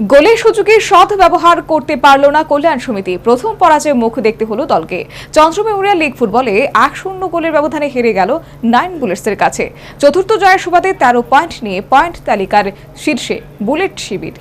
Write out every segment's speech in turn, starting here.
গোলের সুযোগে সৎ ব্যবহার করতে পারল না কল্যাণ সমিতি। প্রথম পরাজয়ের মুখ দেখতে হলো দলকে। চন্দ্র মেমোরিয়াল লিগ ফুটবলে এক শূন্য গোলের ব্যবধানে হেরে গেল নাইন বুলেটসের কাছে। চতুর্থ জয়ের সুবাদে তেরো পয়েন্ট নিয়ে পয়েন্ট তালিকার শীর্ষে বুলেট শিবির।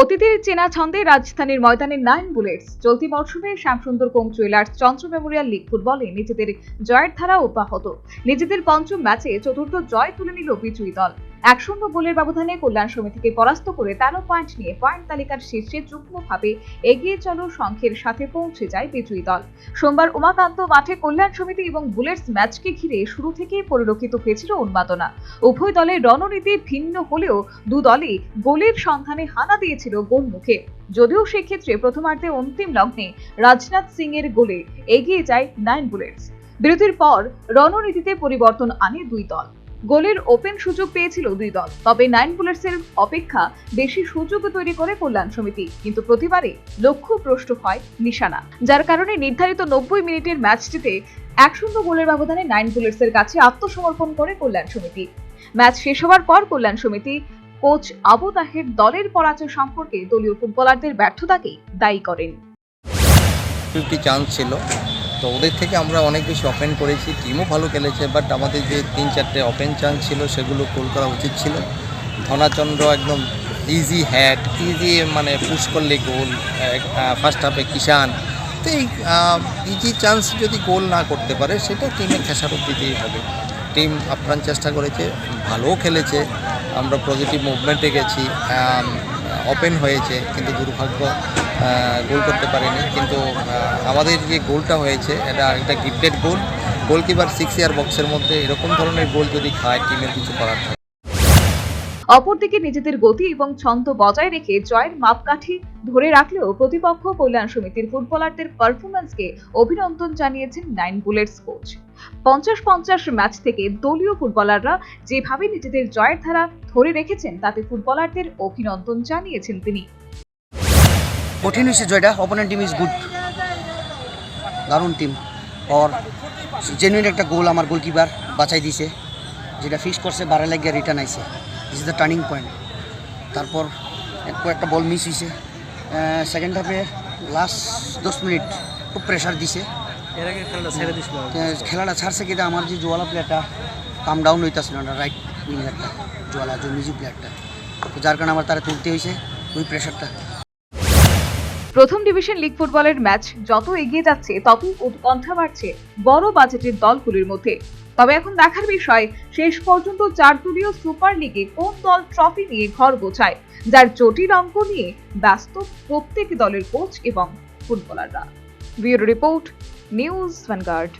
অতীতের চেনা ছন্দে রাজধানীর ময়দানে নাইন বুলেটস। চলতি মরশুমে Shyamsundar co jewellers Chandra memorial league ফুটবলে নিজেদের জয়ের ধারা অব্যাহত। নিজেদের পঞ্চম ম্যাচে চতুর্থ জয় তুলে নিল বিজয়ী দল। এক শূন্য গোলের ব্যবধানে কল্যাণ সমিতিকে পরাস্ত করে তেরো পয়েন্ট নিয়ে পয়েন্ট তালিকার শীর্ষে যুগ্মভাবে এগিয়ে চলো সংখ্যের সাথে পৌঁছে যায় বিজয়ী দল। সোমবার উমাকান্ত মাঠে কল্যাণ সমিতি এবং বুলেটস ম্যাচকে ঘিরে শুরু থেকেই পরিলক্ষিত হয়েছিল উন্মাদনা। উভয় দলের রণনীতি ভিন্ন হলেও দু দলই গোলের সন্ধানে হানা দিয়েছিল গোলমুখে যদিও সেক্ষেত্রে প্রথমার্ধে অন্তিম লগ্নে রাজনাথ সিং এর গোলে এগিয়ে যায় নাইন বুলেটস। বিরতির পর রণনীতিতে পরিবর্তন আনে দুই দল। গোলের ওপেন সুযোগ পেয়েছিল দুই দল। তবে নাইন বুলেটসের অপেক্ষা বেশি সুযোগ তৈরি করে কল্যাণ সমিতি। কিন্তু প্রতিবারে লক্ষ্যভ্রষ্ট হয় নিশানা। যার কারণে নির্ধারিত নব্বই মিনিটের ম্যাচটিতে এক শূন্য গোলের ব্যবধানে নাইন বুলেটসের কাছে আত্মসমর্পণ করে কল্যাণ সমিতি। ম্যাচ শেষ হওয়ার পর কল্যাণ সমিতি কোচ আবু তাহের দলের পরাজয় সম্পর্কে দলীয় ফুটবলারদের ব্যর্থতাকেই দায়ী করেন। চান্স ছিল। তো ওদের থেকে আমরা অনেক বেশি ওপেন করেছি। টিমও ভালো খেলেছে বাট আমাদের যে তিন চারটে ওপেন চান্স ছিল, সেগুলো গোল করা উচিত ছিল। ধনাচন্দ্র একদম ইজি হ্যাট ইজি মানে পুশ করলে গোল ফার্স্ট হাফে কিষান তো এই ইজি চান্স যদি গোল না করতে পারে, সেটা টিমে খেসারত দিতেই হবে। টিম আপ্রাণ চেষ্টা করেছে, ভালোও খেলেছে। আমরা পজিটিভ মুভমেন্টে গেছি। ওপেন হয়েছে, কিন্তু দুর্ভাগ্য গোল করতে পারেনি। কিন্তু আমাদের যে গোলটা হয়েছে, এটা একটা gifted goal goalkeeper six yard বক্সের মধ্যে এরকম ধরনের গোল যদি খায় টিমের কিছু করার থাকে। অপরদিকে নিজেদের গতি এবং ছন্দ বজায় রেখে জয়ের মাপকাঠি ধরে রাখলেও প্রতিপক্ষ কল্যাণ সমিতির ফুটবলারদের পারফরম্যান্সকে অভিনন্দন জানিয়েছেন নাইন বুলেটস কোচ। পঞ্চাশ পঞ্চাশ ম্যাচ থেকে দলীয় ফুটবলাররা যেভাবে নিজেদের জয়ের ধারা ধরে রেখেছেন, তাতে ফুটবলারদের অভিনন্দন জানিয়েছেন তিনি। কঠিন হয়েছে জয়টা। অপোনেন্ট টিম ইজ গুড দারুণ টিম ওর জেনুইন একটা গোল আমার গোলকিপার বাঁচাই দিছে যেটা ফিক্স করছে বারে লাগিয়ে রিটার্ন আইছে। ইজ দ্য টার্নিং পয়েন্ট তারপর একটা বল মিস হয়েছে সেকেন্ড হাফে লাস্ট দশ মিনিট খুব প্রেশার দিছে। খেলাটা ছাড়ছে কিন্তু আমার যে জোয়ালা প্লেয়ারটা কাম ডাউন হইতেছিল না রাইট উইঙ্গারটা জোয়ালা যে মিউজিক প্লেয়ারটা তো যার কারণে আমার তারা তুলতে হয়েছে ওই প্রেশারটা প্রথম ডিভিশন লিগ ফুটবলের ম্যাচ যত এগিয়ে যাচ্ছে, ততই উৎকণ্ঠা বাড়ছে বড় বাজেটের দলগুলির মধ্যে। তবে এখন দেখার বিষয়, শেষ পর্যন্ত চার দলীয় সুপার লিগে কোন দল ট্রফি নিয়ে ঘর গোছায়, যার জটিল অঙ্ক নিয়ে ব্যস্ত প্রত্যেক দলের কোচ এবং ফুটবলাররা। Bureau report, news Vanguard.